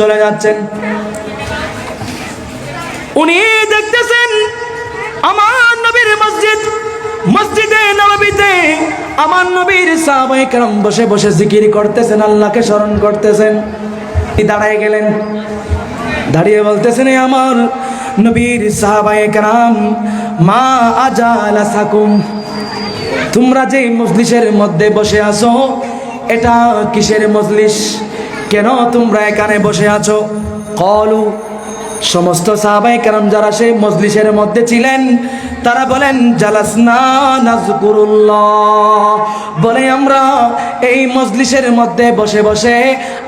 চলে যাচ্ছেন। উনি দেখতেছেন আমার নবীর মসজিদ, মসজিদে আমার নবীর বসে বসে জিকির করতেছেন, আল্লাহকে স্মরণ করতেছেন। দাঁড়ায় গেলেন, দাঁড়িয়ে বলতেছেন আমার নবীর সাহাবায়ে মা আজালা সাকুম তোমরা যে মজলিসের মধ্যে বসে আছো এটা কিসের মজলিস? কেন তোমরা এখানে বসে আছো? কলু সমস্ত সাহাবাই কারণ যারা সেই মজলিসের মধ্যে ছিলেন তারা বলেন বলে আমরা এই মজলিসের মধ্যে বসে বসে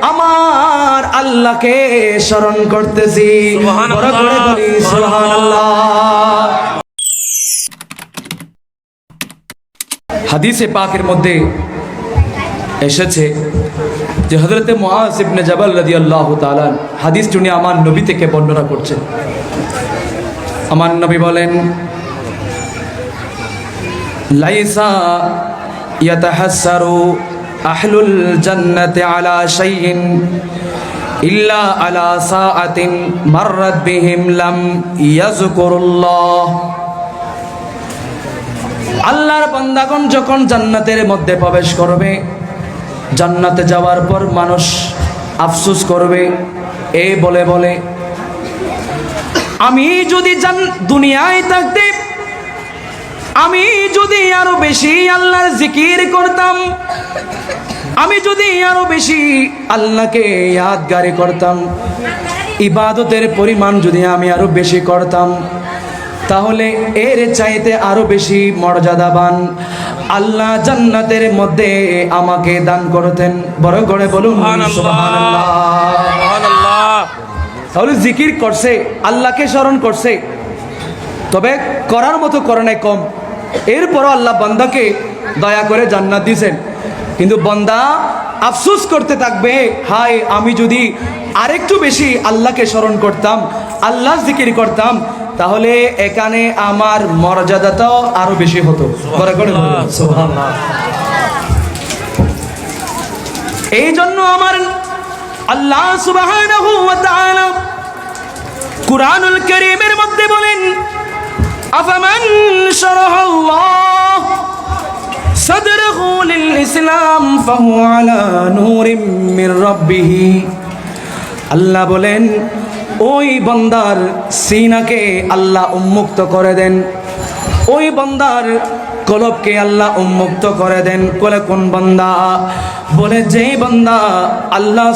আমার আল্লাহকে স্মরণ করতেছি। বড় করে বলি হাদিসে পাকের মধ্যে এসেছে যে হজরতে মুআজ ইবনে জাবাল রাদিয়াল্লাহু তাআলা হাদিসটি উনি আমার নবী থেকে বর্ণনা করছেন। আমার নবী বলেন, লাইসা ইয়াতাহাসসারু আহলুল জান্নাতি আলা শাইইন ইল্লা আলা সাআতিন মাররাত বিহিম লাম ইয়াযকুরুল্লাহ। আল্লাহর বান্দাগণ যখন জান্নাতের মধ্যে প্রবেশ করবে জান্নাতে যাওয়ার পর মানুষ আফসোস করবে, এ বলে বলে, আমি যদি দুনিয়ায় থাকতে, আমি যদি আরও বেশি আল্লাহর জিকির করতাম, আমি যদি আরও বেশি আল্লাহকে ইয়াদগারি করতাম, ইবাদতের পরিমাণ যদি আমি আরও বেশি করতাম তাহলে এর চাইতে আরও বেশি মর্যাদাবান আল্লাহ জান্নাতের মধ্যে আমাকে দান করতেন। বড় করে বলুন তাহলে জিকির করছে আল্লাহকে স্মরণ করছে। তবে করার মতো করে নাই কম। এরপরও আল্লাহ বান্দাকে দয়া করে জান্নাত দিয়েছেন। কিন্তু বান্দা আফসোস করতে থাকবে হায় আমি যদি আরেকটু বেশি আল্লাহকে স্মরণ করতাম আল্লাহ জিকির করতাম তাহলে এখানে আমার মর্যাদাটাও আরও বেশি হতো। এই জন্য আমার আল্লাহ তাআলা কুরআনুল কারীমের মধ্যে বলেন আফামান শারাহাল্লাহ লিল ইসলাম ফাহু আলা নূরিম মির রাব্বিহি। আল্লাহ বলেন ওই বন্দার সিনাকে আল্লাহ উন্মুক্ত করে দেন। ওই বন্দার কলবকে আল্লাহ উন্মুক্ত করে দেন। বলে, কোন বান্দা? বলে, যেই বান্দা আল্লাহ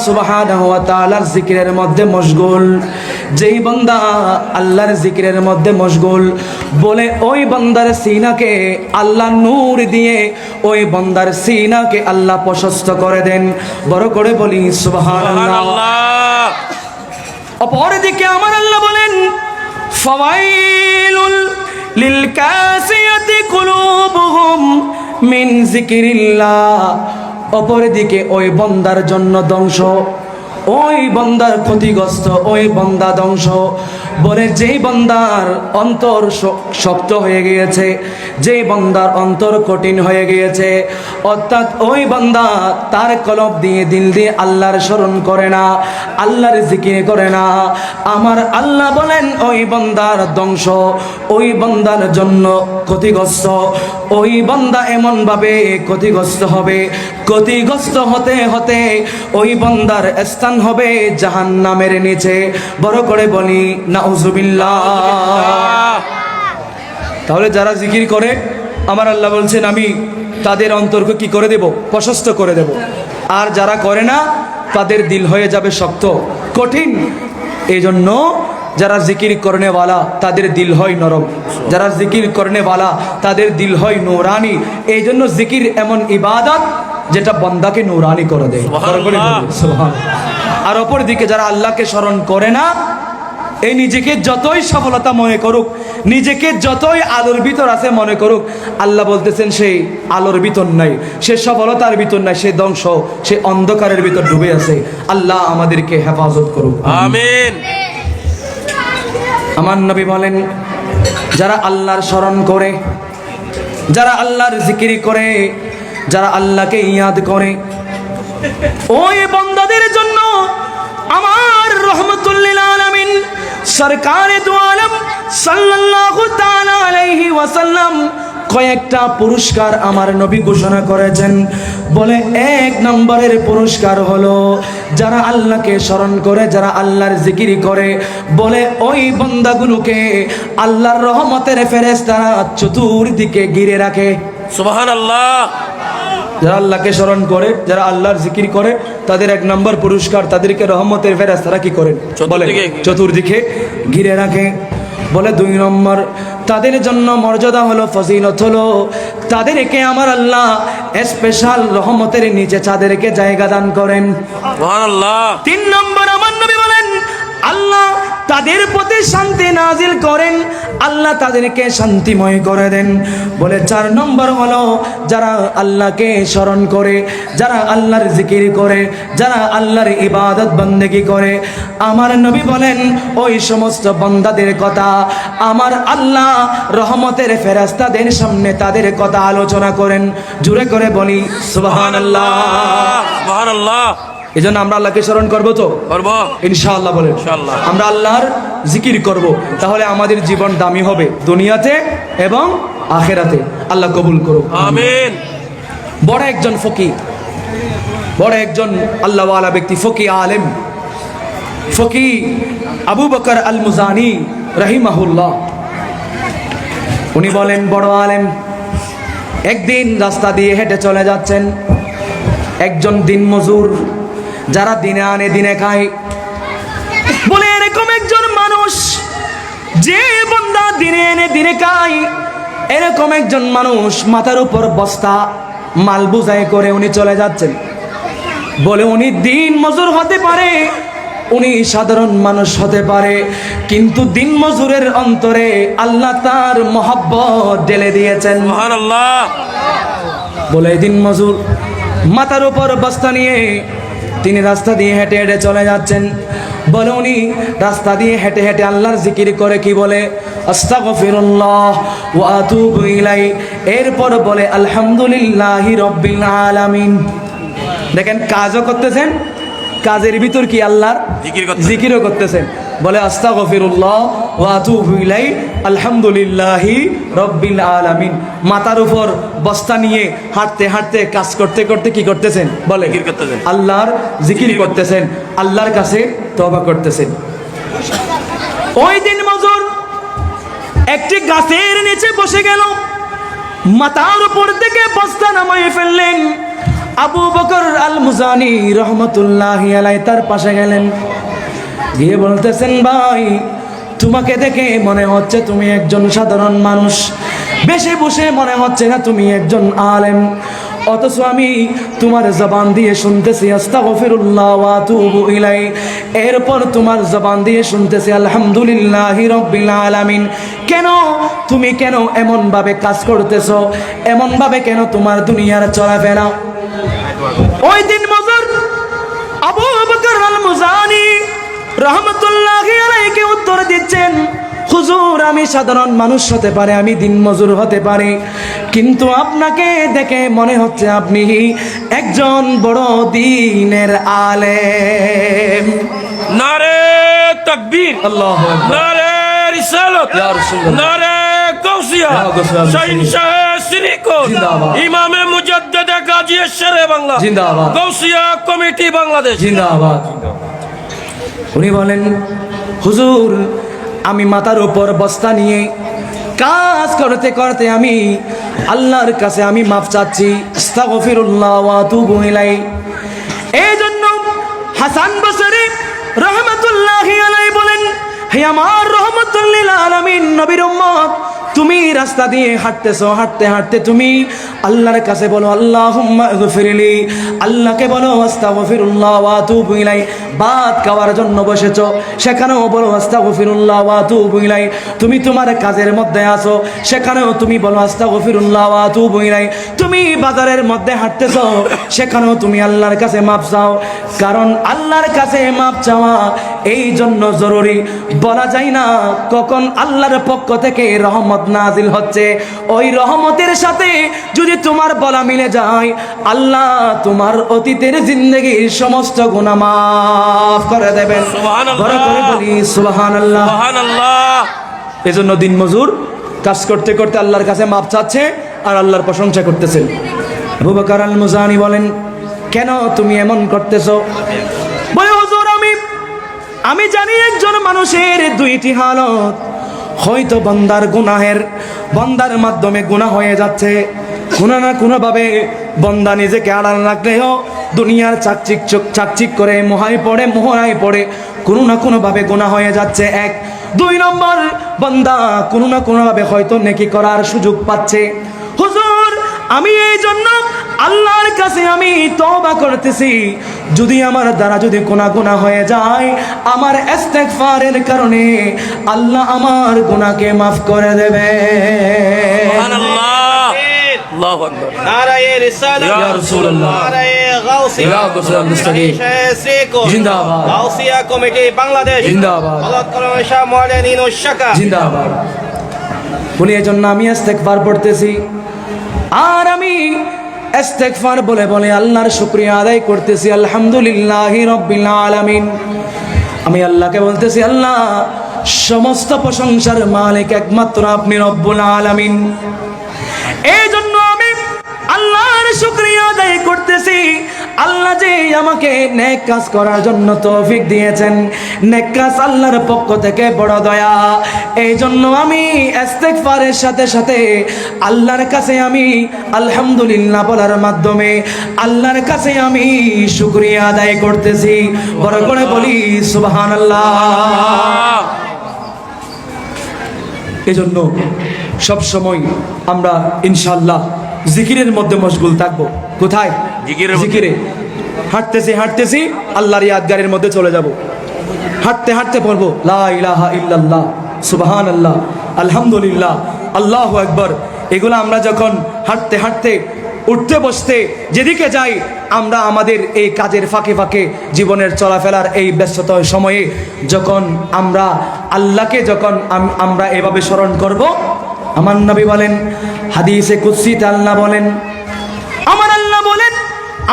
তাআলার জিকিরের মধ্যে মশগুল। যেই বান্দা আল্লাহর জিকিরের মধ্যে মশগুল। বলে, ওই বন্দার সিনাকে আল্লাহ নূর দিয়ে ওই বন্দার সিনাকে আল্লাহ প্রশস্ত করে দেন। বড় করে বলি সুবহানাল্লাহ। অপরদিকে আমার আল্লাহ বলেন, ফাওয়াইলুল লিল কাসিয়াতি কুলুবুহুম মিন যিকিরিল্লাহ। অপরদিকে ওই বন্দার জন্য ধ্বংস। ওই বন্দার ক্ষতিগ্রস্ত, ওই বন্দা ধ্বংস। বলে যেই বন্দার অন্তর শক্ত হয়ে গিয়েছে, যেই বন্দার অন্তর কঠিন হয়ে গিয়েছে, অর্থাৎ ওই বন্দা তার কলব দিয়ে দিল দিয়ে আল্লাহর স্মরণ করে না, আল্লাহর জিকির করে না। আমার আল্লাহ বলেন, ওই বন্দার ধ্বংস, ওই বন্দার জন্য ক্ষতিগ্রস্ত, ওই বন্দা এমনভাবে ক্ষতিগ্রস্ত হবে। ক্ষতিগ্রস্ত হতে হতে ওই বন্দার স্থান হবে জাহান নামের নিচে। বড় করে বলি নাউজুবিল্লাহ। তাহলে যারা জিকির করে আমার আল্লাহ বলছেন আমি তাদের অন্তরকে কি করে দেব? প্রশস্ত করে দেব। আর যারা করে না তাদের দিল হয়ে যাবে শক্ত কঠিন। এই জন্য যারা জিকির করনেওয়ালা তাদের দিল হয় নরম। যারা জিকির করনেওয়ালা তাদের দিল হয় নৌরানি। এই জন্য জিকির এমন ইবাদত যেটা বন্দাকে নৌরানি করে দেয়। আর অপর দিকে যারা আল্লাহকে স্মরণ করে না এই নিজেকে যতই সফলতা মনে করুক নিজেকে যতই আলোর ভিতর আছে মনে করুক আল্লাহ বলতেছেন সেই আলোর ভিতর নাই সে সফলতার ভিতর নাই সে ধ্বংস সে অন্ধকারের ভিতর ডুবে আছে। আল্লাহ আমাদেরকে হেফাজত করুক। আমিন। আমার নবী বলেন যারা আল্লাহর স্মরণ করে যারা আল্লাহর জিকিরি করে যারা আল্লাহকে ইয়াদ করে ওই বন্দাদের জন্য আমার রহমতুল্লিল আলামিন সরকারে দু আলম সাল্লাল্লাহু আলাইহি ওয়াসাল্লাম কয়েকটা পুরস্কার আমার নবী ঘোষণা করেছেন। বলে এক নম্বরের পুরস্কার হলো, যারা আল্লাহকে স্মরণ করে, যারা আল্লাহর জিকির করে, বলে ওই বন্দাগুলোকে আল্লাহর রহমতের ফেরেশতারা চতুর্দিকে ঘিরে রাখে। সুবহান আল্লাহ যারা আল্লাহকে স্মরণ করে যারা আল্লাহর জিকির করে তাদের এক নম্বর পুরস্কার তাদেরকে রহমতের ফেরাজ তারা কি করেন? বলে চতুর্দিকে। ঘিরে রাখে। বলে দুই নম্বর তাদের জন্য মর্যাদা হলো ফজিলত হলো তাদেরকে আমার আল্লাহ স্পেশাল রহমতের নিচে তাদেরকে জায়গা দান করেন। তিন নম্বর আমার নবী বলেন আল্লাহ তাদের প্রতি শান্তি নাজিল করেন, আল্লাহ তাদেরকে শান্তিময় করে দেন। বলে চার নম্বর হলো, যারা আল্লাহকে স্মরণ করে, যারা আল্লাহর জিকির করে, যারা আল্লাহর ইবাদত বন্দেগি করে। আমার নবী বলেন, ওই সমস্ত বন্দাদের কথা, আমার আল্লাহ রহমতের ফেরাস্তাদের সামনে তাদের কথা আলোচনা করেন। জুড়ে করে বলি সুবহান আল্লাহ আল্লাহ এই জন্য আমরা আল্লাহকে স্মরণ করব তো? করব। ইনশাআল্লাহ বলেন। আমরা আল্লাহর জিকির করব। তাহলে আমাদের জীবন দামি হবে দুনিয়াতে এবং আখেরাতে। আল্লাহ কবুল করো আমিন। বড় একজন ফকি বড় একজন আল্লাহওয়ালা ব্যক্তি ফকি আলেম। ফকি আবু বকর আল মুজানি রহিমাহুল্লাহ। উনি বলেন বড় আলেম একদিন রাস্তা দিয়ে হেঁটে চলে যাচ্ছেন একজন দিন মজুর যারা দিনে আনে দিনে খায়। বলে এরকম একজন মানুষ যে বন্দা দিনে এনে দিনে খায়। এরকম একজন মানুষ মাথার উপর বস্তা মাল বুঝাই করে উনি চলে যাচ্ছেন। বলে উনি দিন মজুর হতে পারে উনি সাধারণ মানুষ হতে পারে কিন্তু দিন মজুরের অন্তরে আল্লাহ তার মহব্বত ঢেলে দিয়েছেন। বলে দিন মজুর মাথার উপর বস্তা নিয়ে তিনি রাস্তা দিয়ে হেঁটে হেঁটে চলে যাচ্ছেন। বলে উনি রাস্তা দিয়ে হেঁটে হেঁটে আল্লাহর জিকির করে কি বলে? আস্তাগফিরুল্লাহ ওয়া আতুবু ইলাই এরপর বলে আলহামদুলিল্লাহি রাব্বিল আলামিন। দেখেন কাজও করতেছেন কাজের ভিতর কি আল্লাহর জিকির জিকিরও করতেছেন। বলে আস্তাগফিরুল্লাহ ওয়া আতুবু ইলাই আলহামদুলিল্লাহি রাব্বিল আলামিন। মাথার উপর বস্তা নিয়ে হাঁটতে হাঁটতে কাজ করতে করতে কি করতেছেন? বলে। আল্লাহর জিকির করতেছেন। আল্লাহর কাছে তওবা করতেছেন। ওই দিন মজুর একটি গাছের নিচে বসে গেল। মাথার উপর থেকে বস্তা নামাই ফেললেন। আবু বকর আল মুজানি রহমতুল্লাহ আলাই তার পাশে গেলেন। গিয়ে বলতেছেন, ভাই, তোমাকে দেখে মনে হচ্ছে তুমি একজন সাধারণ মানুষ। বেশি বসে মনে হচ্ছে না তুমি একজন আলেম। অথচ আমি তোমার জবান দিয়ে শুনতেছি ইলাই এরপর তোমার জবান দিয়ে শুনতেছি, আলহামদুলিল্লাহি আলামিন। কেন তুমি কেন এমনভাবে কাজ করতেছো? এমনভাবে কেন তোমার দুনিয়ার চলাফেরা? ওই দিন মজুর আবু বকর মুজানি রহমতুল্লাহি আলাইহি উত্তর দিচ্ছেন হুজুর আমি সাধারণ মানুষ হতে পারে আমি দিন মজুর হতে পারি কিন্তু আপনাকে দেখে মনে হচ্ছে আপনি একজন বড় দিনের আলেম। নারে তাকবীর আল্লাহ নারে রিসালত। নারে ইয়া শাহিন শাহ ইমামে মুজাদ্দেদ গাজী শেরে বাংলা জিন্দাবাদ। গাউসিয়া কমিটি বাংলাদেশ। জিন্দাবাদ। উনি বলেন, হুজুর, আমি মাথার উপর বস্তা নিয়ে কাজ করতে করতে আমি আল্লাহর কাছে আমি মাপ চাচ্ছি। এই জন্য হাসান বসরে রহমতুল্লাহ বলেন, হে আমার রহমতুল্লিল আলমিন, নবীর তুমি রাস্তা দিয়ে হাঁটতেছ, হাঁটতে হাঁটতে তুমি আল্লাহর কাছে বলো আল্লাহ ইগফিরলি। আল্লাহকে বলো, আস্তাগফিরুল্লাহ ওয়া আতুবু ইলাই বাদ খাওয়ার জন্য বসেছ, সেখানেও বলো, আস্তাগফিরুল্লাহ ওয়া আতুবু ইলাই তুমি তোমার কাজের মধ্যে আসো সেখানেও তুমি বলো, আস্তাগফিরুল্লাহ ওয়া আতুবু ইলাই তুমি বাজারের মধ্যে হাঁটতেছ, সেখানেও তুমি আল্লাহর কাছে মাপ চাও, কারণ আল্লাহর কাছে মাপ চাওয়া এই জন্য জরুরি। বলা যায় না কখন আল্লাহর পক্ষ থেকে রহমত নাজিল হচ্ছে। ওই রহমতের সাথে যদি তোমার বলা মিলে যায় আল্লাহ তোমার অতীতের জিন্দগির সমস্ত গুনাহ মাফ করে দেবেন। সুবহানাল্লাহ। সুবহানাল্লাহ। এজন্য দিন মজুর কাজ করতে করতে আল্লাহর কাছে মাপ চাচ্ছে আর আল্লাহর প্রশংসা করতেছেন। আবু বকর আল মুজানি বলেন কেন তুমি এমন করতেছো? আমি জানি একজন মানুষের দুইটি হালত। হয়তো বন্দার গুনাহের, বন্দার মাধ্যমে গুনাহ হয়ে যাচ্ছে। কোনো না কোনোভাবে বন্দা নিজেকে আড়াল রাখলেও দুনিয়ার চাকচিক চাকচিক করে মোহায় পড়ে মোহনায় পড়ে, কোনো না কোনোভাবে গুণা হয়ে যাচ্ছে। এক, দুই নম্বর, বন্দা কোনো না কোনোভাবে হয়তো নেকি করার সুযোগ পাচ্ছে। আমি এই জন্য আল্লাহর কাছে আমি তওবা করতেছি। যদি আমার দ্বারা যদি কোনা গুণা হয়ে যায় আমার ইস্তেগফারের কারণে আল্লাহ আমার গুনাহকে মাফ করে দেবে। ইয়া ইয়া। গাউসিয়া কমিটি বাংলাদেশ। জিন্দাবাদ। হযরত কলম শাহ মওলানা শাকা জিন্দাবাদ। বলি এই জন্য আমি ইস্তেগফার পড়তেছি। আর আমি এস্তেকফার বলে বলে আল্লাহর শুক্রিয়া আদায় করতেছি, আলহামদুলিল্লাহ রব্বিল আলামিন। আমি আল্লাহকে বলতেছি, আল্লাহ, সমস্ত প্রশংসার মালিক একমাত্র আপনি রব্বুল আলামিন। এই জন্য আমি আল্লাহর শুক্রিয়া আদায় করতেছি আল্লাহ যে আমাকে নেক কাজ করার জন্য তৌফিক দিয়েছেন। নেক কাজ আল্লাহর পক্ষ থেকে বড় দয়া। এই জন্য আমি ইস্তেগফারের সাথে সাথে আল্লাহর কাছে আমি আলহামদুলিল্লাহ বলার মাধ্যমে আল্লাহর কাছে আমি শুকরিয়া আদায় করতেছি। বড় করে বলি, সুবহানাল্লাহ। এজন্য সব সময় আমরা ইনশাল্লাহ জিকিরের মধ্যে মশগুল থাকব। কোথায়। জিকিরে। হাঁটতেছি হাঁটতেছি, আল্লাহর ইয়াদগারের মধ্যে চলে যাব। হাঁটতে হাঁটতে পড়ব। লা ইলাহা ইল্লাল্লাহ সুবহান আল্লাহ আলহামদুলিল্লাহ, আল্লাহ একবার এগুলো আমরা যখন হাঁটতে হাঁটতে, উঠতে, বসতে যেদিকে যাই, আমরা আমাদের এই কাজের ফাঁকে ফাঁকে জীবনের চলাফেরার এই ব্যস্তত সময়ে যখন আমরা আল্লাহকে যখন আম- আমরা এভাবে স্মরণ করব, আমার নবী বলেন, হাদিসে কুৎসিত আল্লাহ বলেন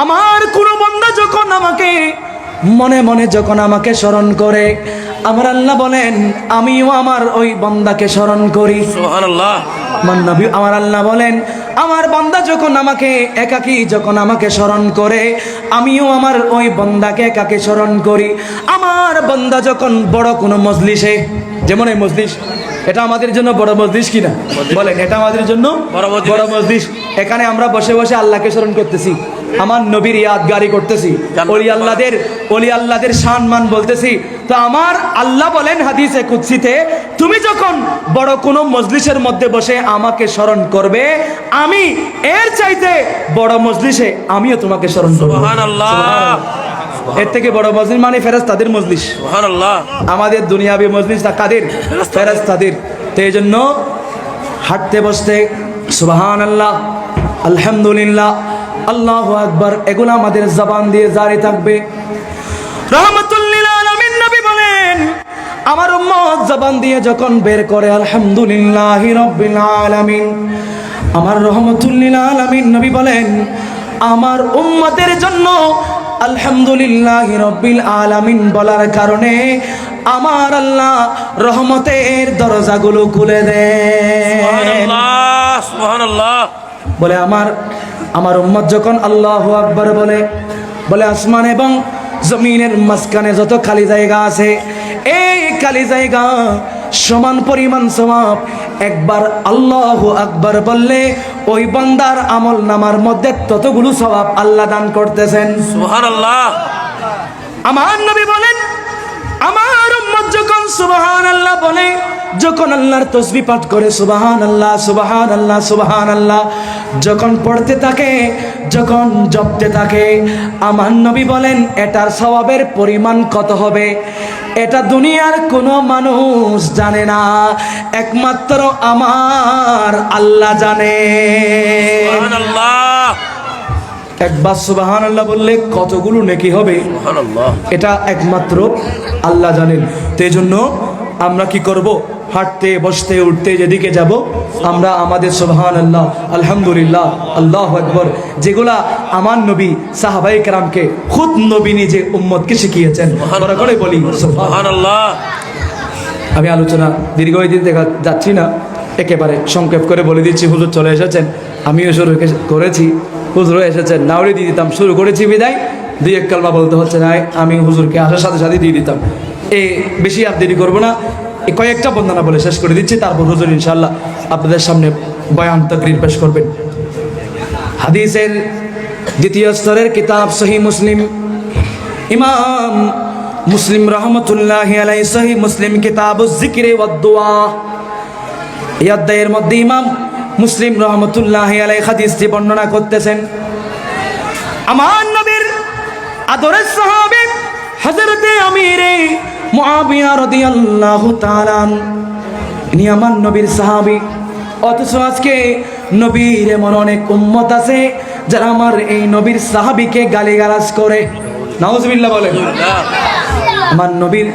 আমার কোনো বন্ধা যখন আমাকে মনে মনে যখন আমাকে স্মরণ করে আমার আল্লাহ বলেন আমিও আমার ওই বন্দাকে স্মরণ করি। আমার নবী আমার আল্লাহ বলেন আমার বান্দা যখন আমাকে একাকী যখন আমাকে স্মরণ করে আমিও আমার ওই বন্দাকে একাকে স্মরণ করি। আমার বন্দা যখন বড় কোনো মজলিসে যেমন এই মজলিস এটা আমাদের জন্য বড় মজলিস কিনা? বলেন এটা আমাদের জন্য বড় বড় মজলিস। এখানে আমরা বসে বসে আল্লাহকে স্মরণ করতেছি। আমার নবীর ইয়াদগারি করতেছি। অলি আল্লাহদের অলি আল্লাহদের সম্মান বলতেছি। তো আমার আল্লাহ বলেন হাদিসে কুৎসিতে তুমি যখন বড় কোনো মজলিসের মধ্যে বসে আমাকে স্মরণ করবে আমি এর চাইতে বড় মজলিসে আমিও তোমাকে স্মরণ করব। সুবহানাল্লাহ। এর থেকে বড় মজলিস মানে ফেরাজ তাদের মজলিস। সুবহানাল্লাহ। আমাদের দুনিয়াবি মজলিস না কাদের? ফেরাজ তাদের তো এই জন্য হাঁটতে বসতে সুবাহান আল্লাহ আলহামদুলিল্লাহ আল্লাহ আকবার এগুলো আমাদের জবান দিয়ে জারি থাকবে। নবী বলেন আমার উম্মত জবান দিয়ে যখন বের করে আলহামদুলিল্লাহ রব্বিল আলামিন। আমার রহমতুল্লিল আলামিন নবী বলেন আমার উম্মতের জন্য আলহামদুলিল্লাহ রব্বিল আলামিন বলার কারণে আমার আল্লাহ রহমতের দরজাগুলো খুলে দেয় সুবহানাল্লাহ সুবহানাল্লাহ। বলে আমার আমার উম্মত যখন আল্লাহ আকবর বলে বলে আসমান এবং জমিনের মাঝখানে যত খালি জায়গা আছে এই খালি জায়গা সমান পরিমাণ সমাপ। একবার আল্লাহ আকবর বললে ওই বান্দার আমল নামার মধ্যে ততগুলো স্বভাব আল্লাহ দান করতেছেন। আমার নবী বলেন আমার উম্মত যখন সুবহান আল্লাহ বলে যখন আল্লাহর তসবি পাঠ করে সুবহান আল্লাহ সুবহান আল্লাহ সুবহান আল্লাহ যখন পড়তে থাকে যখন জপতে থাকে আমার নবী বলেন এটার স্বভাবের পরিমাণ কত হবে? এটা দুনিয়ার কোনো মানুষ জানে না একমাত্র আমার আল্লাহ জানে। একবার সুবাহান আল্লাহ বললে কতগুলো নেকি হবে? এটা একমাত্র আল্লাহ জানেন। তো জন্য আমরা কি করব? হাঁটতে বসতে উঠতে যেদিকে যাব আমরা আমাদের সোহান আল্লাহ আলহামদুলিল্লাহ আল্লাহ আকবর যেগুলা আমার নবী সাহাবাই কারামকে খুদ নবী নিজে উম্মতকে শিখিয়েছেন। করে বলি আমি আলোচনা দীর্ঘ দিন দেখা যাচ্ছি না একেবারে সংক্ষেপ করে বলে দিচ্ছি হুজুর চলে এসেছেন আমিও শুরু করেছি হুজুরও এসেছেন নাওড়ি দিয়ে দিতাম শুরু করেছি বিদায় দুই এক কালমা বলতে হচ্ছে না আমি হুজুরকে আসার সাথে সাথে দিয়ে দিতাম। এ বেশি আর দেরি করব না। কয়েকটা বন্দনা বলে শেষ করে দিচ্ছি। তারপর হুজুর ইনশাল্লাহ আপনাদের সামনে বয়ান তকরির পেশ করবেন। হাদিসের দ্বিতীয় স্তরের কিতাব সহি মুসলিম। ইমাম মুসলিম রহমতুল্লাহ আলাই সহি মুসলিম কিতাব জিকিরে ওয়াদ্দুয়া এই অধ্যায়ের মধ্যে ইমাম মুসলিম রহমতুল্লাহ আলাই হাদিসটি বর্ণনা করতেছেন। আমার নবীর আদরের সাহাবে হজরতে আমিরে মুআবিয়া রাদিয়াল্লাহু তাআলা ইনি আমার নবীর সাহাবী। অথচ আজকে নবীর এমন অনেক উম্মত আছে, যারা আমার এই নবীর সাহাবীকে গালিগালাজ করে। নাউজুবিল্লাহ বলেন। আমার নবীর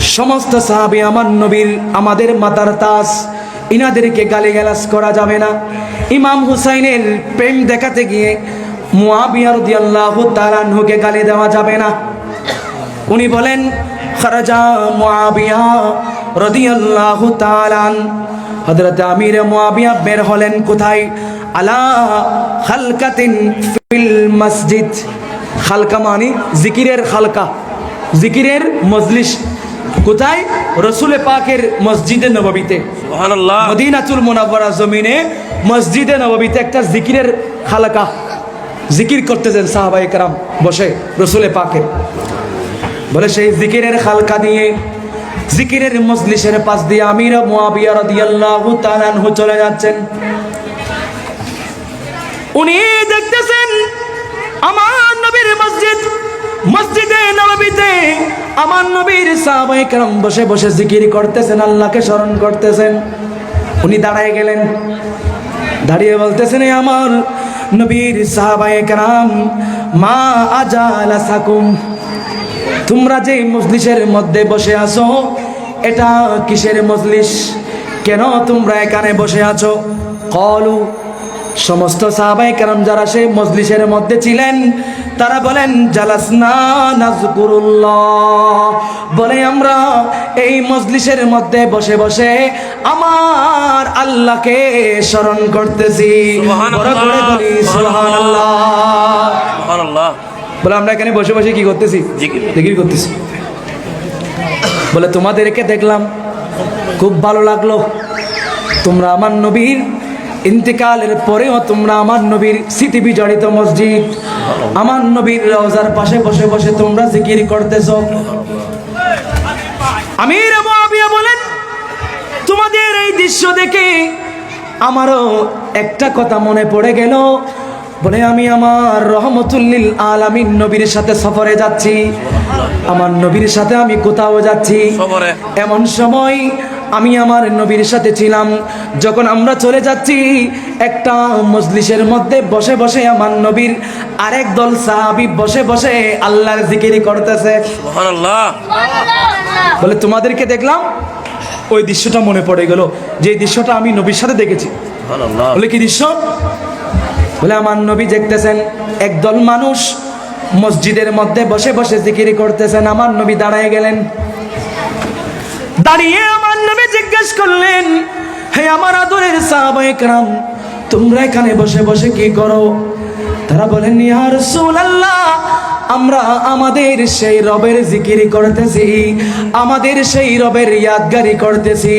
সমস্ত সাহাবী, আমার নবীর, আমাদের মাতার তাস, ইনাদেরকে গালিগালাজ করা যাবে না। ইমাম হুসাইনের প্রেম দেখাতে গিয়ে মুয়াবিয়া রাদিয়াল্লাহু তাআলা আনহুকে গালি দেওয়া যাবে না। উনি বলেন খারাজা মুয়াবিয়া রাদিয়াল্লাহু তাআলা হযরত আমির মুয়াবিয়া বের হলেন কোথায়? আলা খালকাতিন ফিল মসজিদ। খালকা মানে জিকিরের খালকা। জিকিরের মজলিস। কোথায়? রসুলে পাকের মসজিদে নববীতে। সুবহানাল্লাহ। মদিনাতুল মুনাওয়ারা জমিনে মসজিদে নববীতে একটা জিকিরের খালাকা। জিকির করতেছেন সাহাবাই কারাম বসে রসুলে পাকের। বলে সেই জিকিরের খালকা দিয়ে, জিকিরের মজলিসের পাশ দিয়ে আমির মুয়াবিয়া চলে যাচ্ছেন। উনি দেখতেছেন আমার নবীর মসজিদ, মসজিদে নববীতে আমার নবীর সাহাবায়ে কেরাম বসে বসে জিকির করতেছেন, আল্লাহকে স্মরণ করতেছেন। উনি দাঁড়ায় গেলেন, দাঁড়িয়ে বলতেছেন আমার নবীর সাহাবাই কেরাম, মা আজালা সাকুম তোমরা যে মজলিসের মধ্যে বসে আছো, এটা কিসের মজলিস? কেন তোমরা এখানে বসে আছো? কলু, সমস্ত সাহাবাই কারণ যারা সেই মজলিসের মধ্যে ছিলেন, তারা বলেন বলে, আমরা এই মজলিসের মধ্যে বসে বসে আমার আল্লাহকে স্মরণ করতেছি। বড় করে বলি, সুবহানাল্লাহ। সুবহানাল্লাহ। বলে আমরা এখানে বসে বসে কি করতেছি? জিকির। জিকির করতেছি। বলে তোমাদেরকে দেখলাম। খুব ভালো লাগল। তোমরা আমার নবীর ইন্তেকালের পরেও তোমরা আমার নবীর স্মৃতি বিজড়িত মসজিদ আমার নবীর রওজার পাশে বসে বসে তোমরা জিকির করতেছ। আমির বলেন তোমাদের এই দৃশ্য দেখে আমারও একটা কথা মনে পড়ে গেল। বলে আমি আমার রহমতুল্লিল আলামিন নবীর সাথে সফরে যাচ্ছি। আমার নবীর সাথে আমি কোথাও যাচ্ছি। এমন সময় আমি আমার নবীর সাথে ছিলাম। যখন আমরা চলে যাচ্ছি একটা মজলিসের মধ্যে বসে বসে আমার নবীর আরেক দল সাহাবি বসে বসে আল্লাহর জিকিরি করতেছে। বলে তোমাদেরকে দেখলাম ওই দৃশ্যটা মনে পড়ে গেল। যে দৃশ্যটা আমি নবীর সাথে দেখেছি। বলে কি দৃশ্য? বলে, আমার নবী দেখতেছেন একদল মানুষ, মসজিদের মধ্যে বসে বসে জিকিরি করতেছেন। আমার নবী দাঁড়ায় গেলেন। দাঁড়িয়ে আমার নবী জিজ্ঞেস করলেন, হে আমার আদরের সাহাবাইকরাম তোমরা এখানে বসে বসে কি করো? তারা বলেন, ইয়া রাসূলুল্লাহ আমরা আমাদের সেই রবের জিকির করতেছি, আমাদের সেই রবের ইয়াদগারি করতেছি,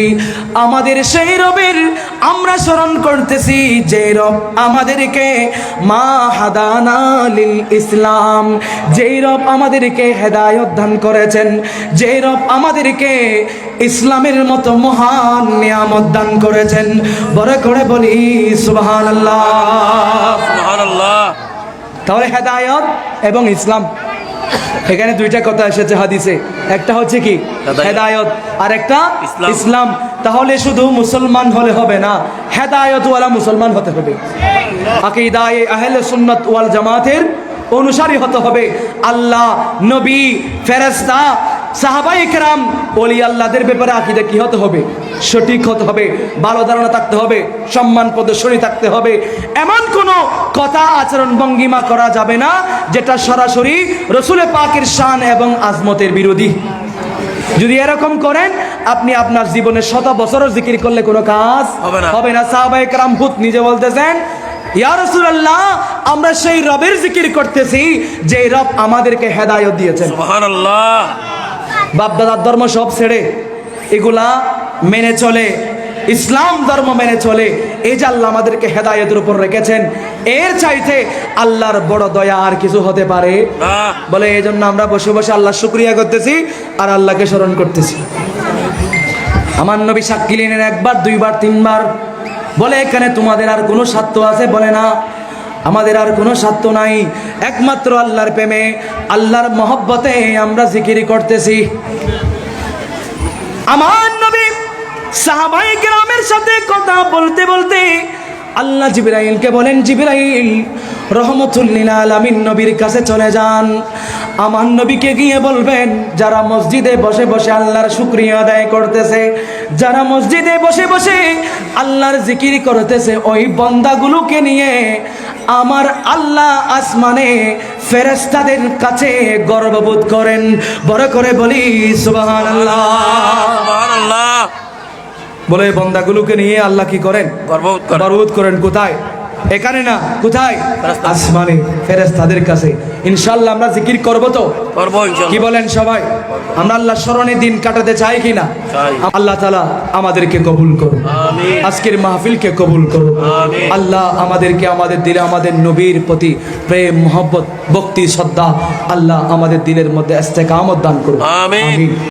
আমাদের সেই রবের আমরা স্মরণ করতেছি যে রব আমাদেরকে মা হাদানা লিল ইসলাম যেই রব আমাদেরকে হেদায়ত দান করেছেন, যে রব আমাদেরকে ইসলামের মতো মহান নিয়ামত দান করেছেন। বড় করে বলি, সুবহানাল্লাহ। সুবহানাল্লাহ। তাহলে হেদায়ত এবং ইসলাম। এখানে দুইটা কথা এসেছে হাদিসে। একটা হচ্ছে কি? হেদায়ত। আর একটা ইসলাম। তাহলে শুধু মুসলমান হলে হবে না হেদায়তওয়ালা মুসলমান হতে হবে। আকিদায় আহলে সুন্নত ওয়াল জামাতের অনুসারী হতে হবে। আল্লাহ নবী ফেরেশতা সাহাবাই কেরাম ওলি আল্লাহদের ব্যাপারে আকিদা কি হতে হবে? সঠিক হতে হবে ভালো ধারণা থাকতে হবে সম্মান প্রদর্শনী থাকতে হবে। এমন কোনো কথা আচরণ ভঙ্গিমা করা যাবে না যেটা সরাসরি রসুলে পাকের শান এবং আজমতের বিরোধী। যদি এরকম করেন আপনি আপনার জীবনে শত বছরও জিকির করলে কোনো কাজ হবে না। হবে না। সাহাবাই কেরাম খুদ নিজে বলতেছেন ইয়া আমরা সেই রবের জিকির করতেছি যে রব আমাদেরকে হেদায়ত দিয়েছেন। বাপ দাদার ধর্ম সব ছেড়ে এগুলা মেনে চলে ইসলাম ধর্ম মেনে চলে এই যে আল্লাহ আমাদেরকে হেদায়তের উপর রেখেছেন এর চাইতে আল্লাহর বড় দয়া আর কিছু হতে পারে। না বলে এই জন্য আমরা বসে বসে আল্লাহ শুক্রিয়া করতেছি আর আল্লাহকে স্মরণ করতেছি। আমার নবী সাক্ষী একবার দুইবার তিনবার বলে এখানে তোমাদের আর কোনো স্বার্থ আছে? বলে না। আমাদের আর কোনো স্বার্থ নাই। একমাত্র আল্লাহর প্রেমে, আল্লাহর মহব্বতে আমরা জিকিরি করতেছি। আমার নবী সাহাবাই গ্রামের সাথে কথা বলতে বলতে আল্লাহ জিবরাইলকে বলেন, জিবরাইল রহমতুল্লিল আলামিন নবীর কাছে চলে যান। আমার নবীকে গিয়ে বলবেন, যারা মসজিদে বসে বসে আল্লাহর শুক্রিয়া আদায় করতেছে, যারা মসজিদে বসে বসে আল্লাহর জিকির করতেছে, ওই বন্দাগুলোকে নিয়ে আমার আল্লাহ আসমানে ফেরেস্তাদের কাছে গর্ববোধ করেন। বড় করে বলি সুবাহান আল্লাহ বলে এই বন্দাগুলোকে নিয়ে আল্লাহ কি করেন? গর্ববোধ করেন। কোথায়? এখানে না কোথায়। আসমানে ফেরেস্তাদের কাছে। ইনশাল্লাহ আমরা জিকির করব তো? কি বলেন সবাই? আমরা আল্লাহ স্মরণে দিন কাটাতে চাই কি না? আল্লাহ তালা আমাদেরকে কবুল করুন। আমিন। আজকের মাহফিলকে কবুল করুন। আমিন। আল্লাহ আমাদেরকে আমাদের দিলে আমাদের নবীর প্রতি প্রেম মোহব্বত ভক্তি শ্রদ্ধা আল্লাহ আমাদের দিলের মধ্যে ইস্তেকামত দান করুন।